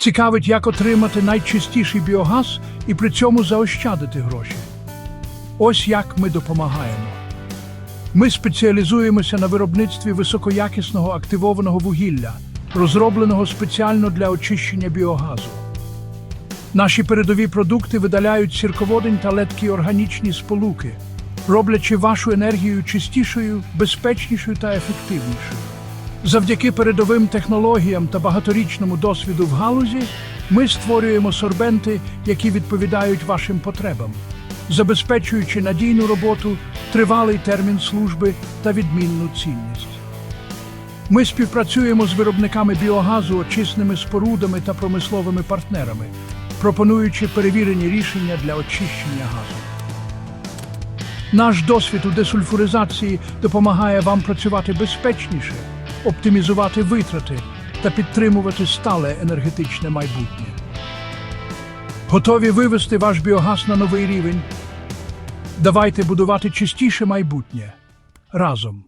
Цікавить, як отримати найчистіший біогаз і при цьому заощадити гроші. Ось як ми допомагаємо. Ми спеціалізуємося на виробництві високоякісного активованого вугілля, розробленого спеціально для очищення біогазу. Наші передові продукти видаляють сірководень та ледкі органічні сполуки, роблячи вашу енергію чистішою, безпечнішою та ефективнішою. Завдяки передовим технологіям та багаторічному досвіду в галузі ми створюємо сорбенти, які відповідають вашим потребам, забезпечуючи надійну роботу, тривалий термін служби та відмінну цінність. Ми співпрацюємо з виробниками біогазу, очисними спорудами та промисловими партнерами, пропонуючи перевірені рішення для очищення газу. Наш досвід у десульфуризації допомагає вам працювати безпечніше, оптимізувати витрати та підтримувати стале енергетичне майбутнє. Готові вивести ваш біогаз на новий рівень? Давайте будувати чистіше майбутнє разом.